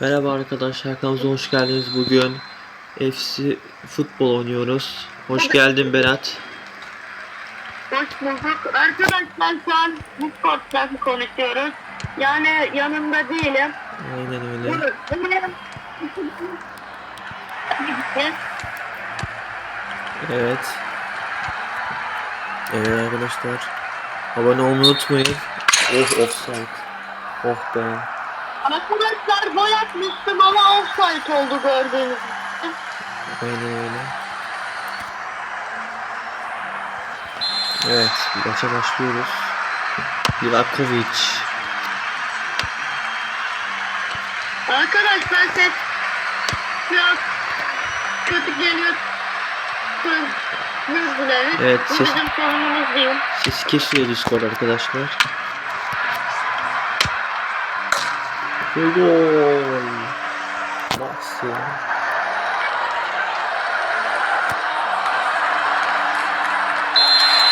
Merhaba arkadaşlar kanalımıza hoş geldiniz. Bugün FC futbol oynuyoruz. Hoş geldin Berat. Hoş bulduk. Arkadaşlar şu an Discord'dan konuşuyoruz. Yani yanımda değilim. Aynen öyle. Evet. Evet arkadaşlar. Abone olmayı unutmayın. Oh offside. Oh be. Arkadaşlar gol atmıştım ama offside oldu gördüğünüz gibi. Aynen öyle. Evet, maça başlıyoruz. Livakovic. Arkadaşlar ses biraz kötü geliyor. Evet, ses-. Ses kesiyor Discord arkadaşlar. Ve gol. Maxi.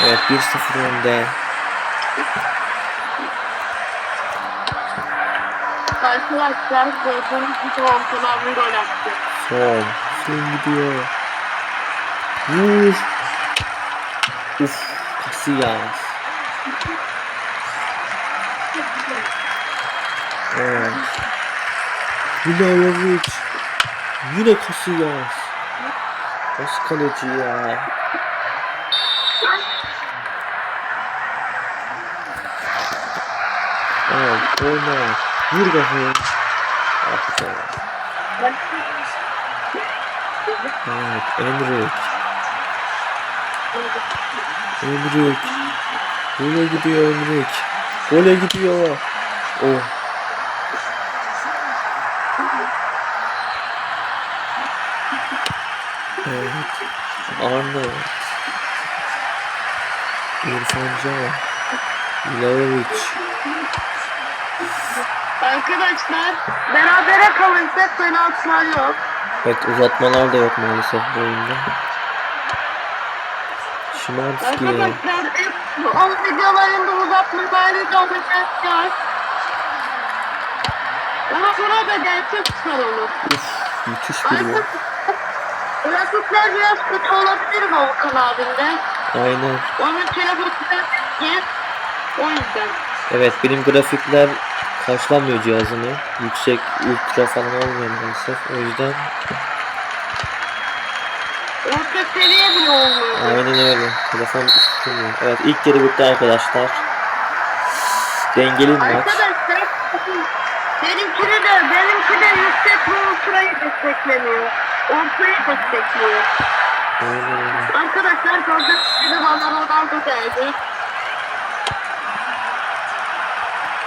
Evet 1-0 önde. Arkadaşlar gibi Volkan abi gol attı. Son. Son gidiyor. Vur. Uf. Casillas. Evet. Vlahovic. Yine Casillas. Nasıl kaleci ya? Evet, korner. Vur. Aferin. Evet, Enrik. Enrik. Gole gidiyor Enrik. Gole gidiyor. Oh. Evet. Arnold. İrfan Can. Vlahovic. Arkadaşlar berabere kalırsak penaltılar yok. Evet uzatmalar da yok maalesef bu oyunda. Şimanski. Arkadaşlar on videolarında uzatmaları da olacak. Ama sonra da gerçek çıkar olur. Müthiş bir gol. Grafikler biraz kötü olabilir Volkan abinde. Aynen. Onun telefonu ki o yüzden. Evet benim grafikler karşılamıyor cihazımı. Yüksek ultra falan olmuyor maalesef. O yüzden Orta seviye bile olmuyor. aynen öyle. Telefon istemiyor. Evet ilk yarı bitti arkadaşlar. Dengeli bir maç. Arkadaşlar benimki de benimki de yüksek ve ultrayı desteklemiyor. Ortayı destekliyor. Öyle. Arkadaşlar gördüğünüz gibi bana Ronaldo geldi.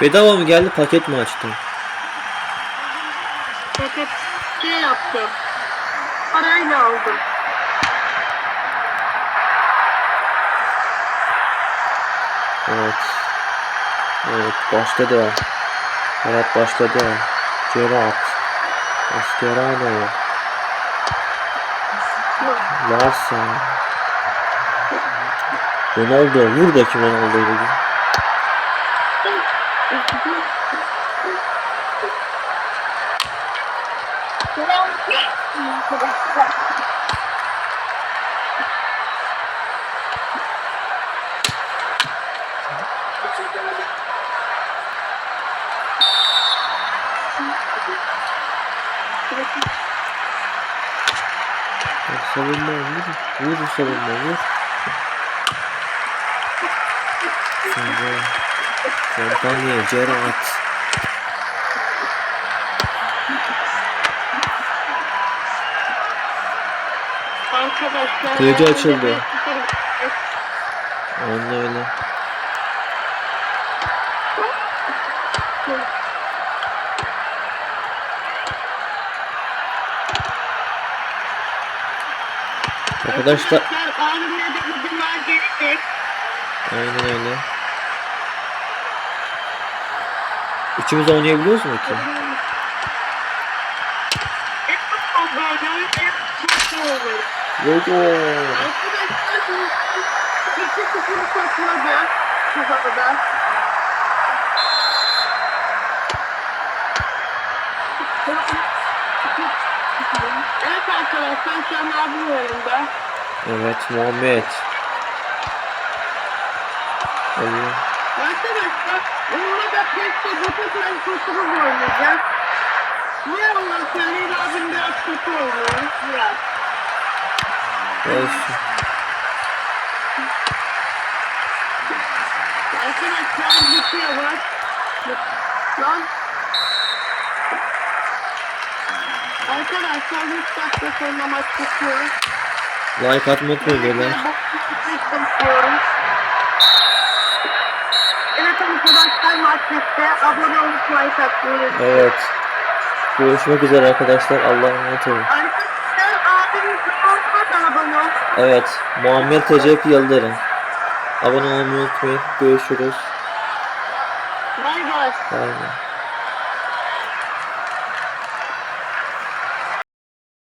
Bedava mı geldi paket mi açtın? Fakat şey yaptım. Parayla aldım. Evet. Evet başladı. Evet başladı. Gerard. Mascherano. Larsen. Ronaldo. Vur bakayım Ronaldo'yu bugün. Bak, Savunma vur. Vur savunma vur. Sonra. Kampanya Gerard. Arkadaşlar. Kılıcı açıldı. Aynen öyle. Arkadaşlar Abiyle de videolar gelecek. aynen öyle. Üçümüz oynayabiliyoruz mu ki? Ve gol. Arkadaşlar iki sıfır topladı kafada. Evet arkadaşlar şu an abim yanında. Evet Muhammed. Allah. Arkadaşlar onunla da pek de bu takımın kusuru oynayacağız. Niye ondan söyleyeyim abim biraz kötü oynuyor. Biraz. Olsun. Arkadaşlar bitiyor bak. Lan. Arkadaşlar 3 dakika sonra maç bitiyor. Like unutmayın beyler. istiyorum. Evet arkadaşlar maç bitti. Abone olup like atmayı. Evet. Görüşmek üzere arkadaşlar. Allah'a emanet olun. Arkadaşlar abimiz olmaz abone ol. Evet. Muhammed Recep Yıldırım. Abone olmayı unutmayın. Görüşürüz. Bay bay. Bay bay.